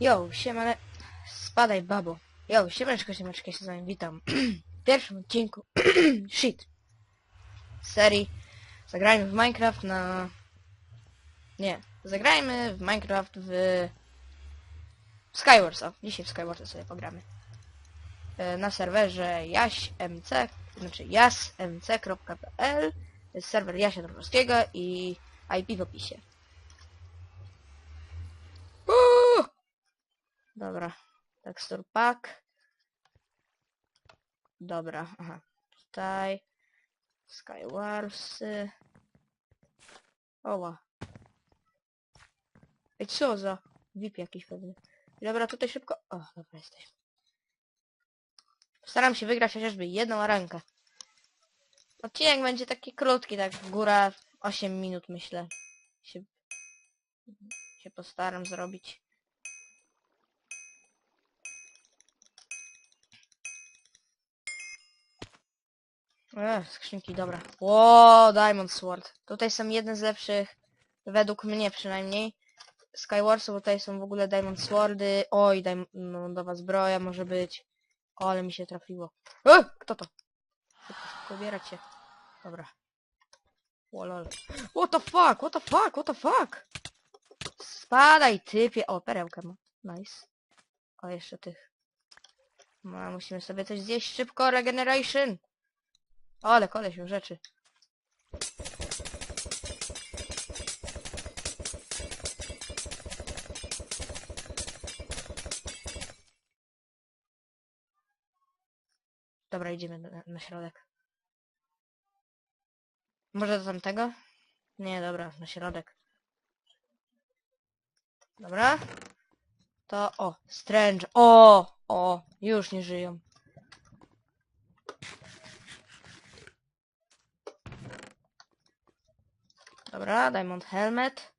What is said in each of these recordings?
Yo, siemane... Spadaj, babo. Yo, siemaneczko, siemaneczko, się z wami witam. w pierwszym odcinku... Shit. Serii. Zagrajmy w Minecraft na... Nie. Zagrajmy w Minecraft w... Skywarsa. Dzisiaj w Skywarsa sobie pogramy. E, Na serwerze jaśmc, znaczy jasmc.pl To jest serwer Jasia Dąbrowskiego i IP w opisie. Dobra. Texture pack. Dobra, aha. Tutaj. Skywarsy. Oła. Ej, co za... VIP jakiś pewnie. Dobra, tutaj szybko... O, dobra, jesteśmy. Postaram się wygrać chociażby jedną rękę. Odcinek będzie taki krótki, tak góra 8 minut myślę. Się, się postaram zrobić. Ech, skrzynki, dobra. Ło, Diamond Sword. Tutaj są jedne z lepszych, według mnie przynajmniej, Skywarsów, bo tutaj są w ogóle Diamond Swordy. Oj, Diamondowa zbroja może być. O, ale mi się trafiło. E, kto to? Szybko, się. Dobra. O, lol. What the fuck, what the fuck, what the fuck? Spadaj, typie. O, perełkę ma. Nice. O, jeszcze tych. No, musimy sobie coś zjeść szybko, regeneration. O, ale koleś miał rzeczy. Dobra, idziemy na, na środek. Może do tamtego? Nie, dobra, na środek. Dobra. To, o, Strange. O, o, już nie żyją. Dobra, Diamond Helmet.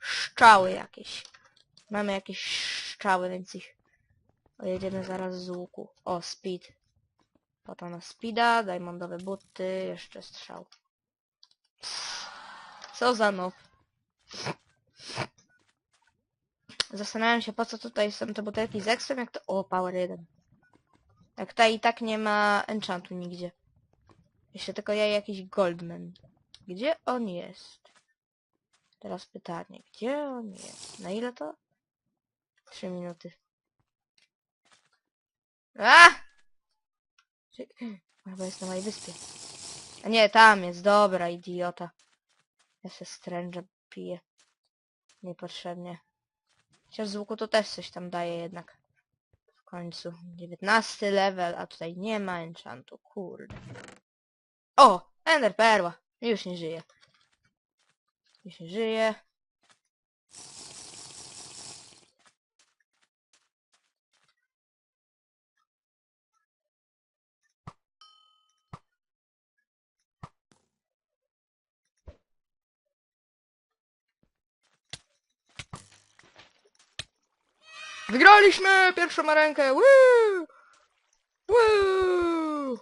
Szczały jakieś. Mamy jakieś szczały, więc ich jedziemy zaraz z łuku. O, speed. Potem na speeda, diamondowe buty, jeszcze strzał. Co za nob. Zastanawiam się po co tutaj są te butelki z ekstrem, jak to... O, power 1. Jak ta i tak nie ma enchantu nigdzie. Jeszcze tylko ja jakiś goldman. Gdzie on jest? Teraz pytanie, gdzie on jest? Na ile to? Trzy minuty. A! Chyba jest na mojej wyspie. A nie, tam jest, dobra, idiota. Ja se strężę piję. Niepotrzebnie. Chociaż z łuku to też coś tam daje jednak. W końcu. 19 level, a tutaj nie ma enchantu, kurde. O! Ender perła! Już nie żyje. Już nie żyje. Wygraliśmy pierwszą arenkę! Woo! Woo!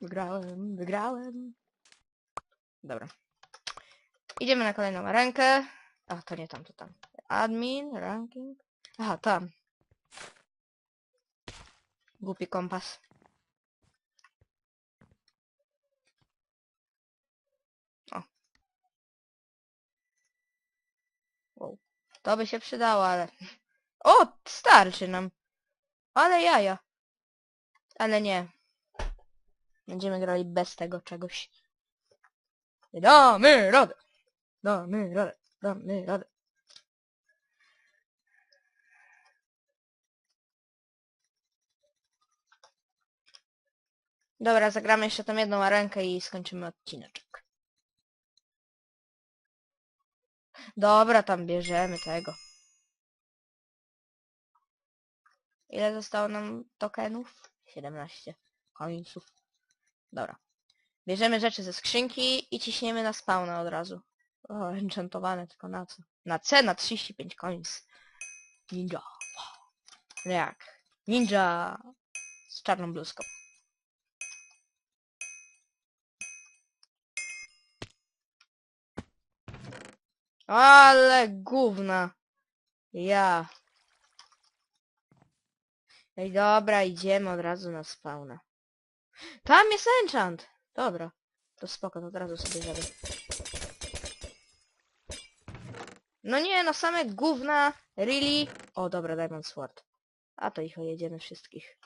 Wygrałem, wygrałem. Dobra. Idziemy na kolejną arenkę. A, to nie tam, to tam. Admin, ranking. Aha, tam. Głupi kompas. O. Wow. To by się przydało, ale... O, starczy nam. Ale jaja. Ale nie. Będziemy grali bez tego czegoś. Damy radę! Damy radę! Damy radę! Dobra, zagramy jeszcze tą jedną arenkę i skończymy odcineczek. Dobra, tam bierzemy tego. Ile zostało nam tokenów? 17 końców. Dobra. Bierzemy rzeczy ze skrzynki i ciśniemy na spawna od razu. O, enchantowane, tylko na co? Na C, na 35 coins. Ninja. Jak? Ninja z czarną bluzką. Ale gówna. Ja. Ej, dobra, idziemy od razu na spawna. Tam jest enchant! Dobra. To spoko, to od razu sobie zrobię. No nie, no same gówna. Really? O, dobra, Diamond Sword. A to ich ojedziemy wszystkich.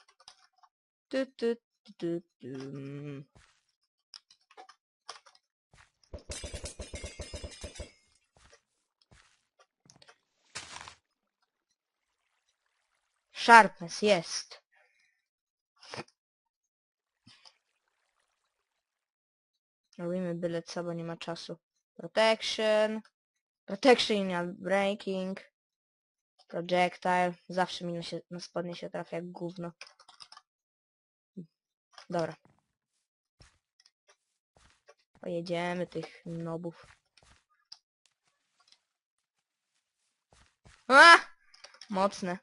Sharpness jest. Robimy byle co, bo nie ma czasu. Protection. Protection and breaking. Projectile. Zawsze mi na, się, na spodnie się trafia jak gówno. Dobra. Pojedziemy tych nobów. A! Mocne.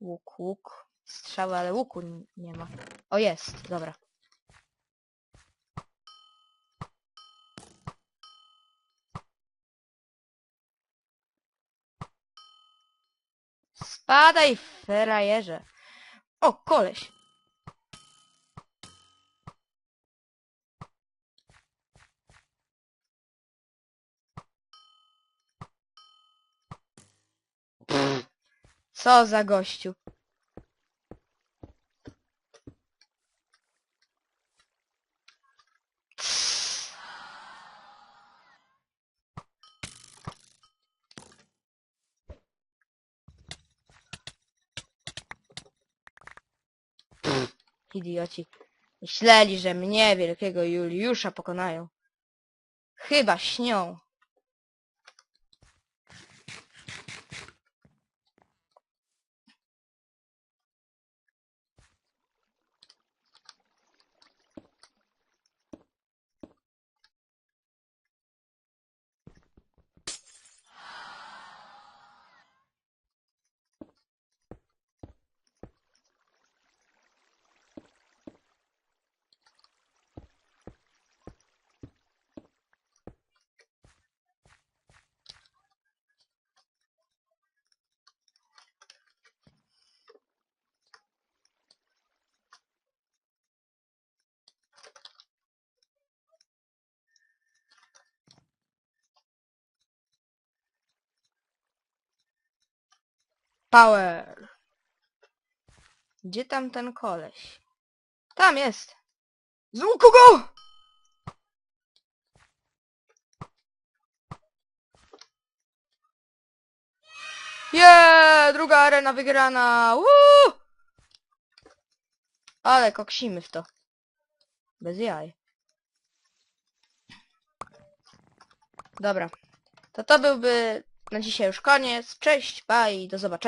Łuk, łuk. Strzały, ale łuku nie ma. O, jest. Dobra. Spadaj, ferajerze. O, koleś. Co za gościu. Idioci. Myśleli, że mnie, wielkiego Juliusza, pokonają. Chyba śnią. Power. Gdzie tam ten koleś? Tam jest. Z go! Jeee, druga arena wygrana. Woo! Ale koksimy w to. Bez jaj. Dobra. To to byłby na dzisiaj już koniec. Cześć, bye i do zobaczenia.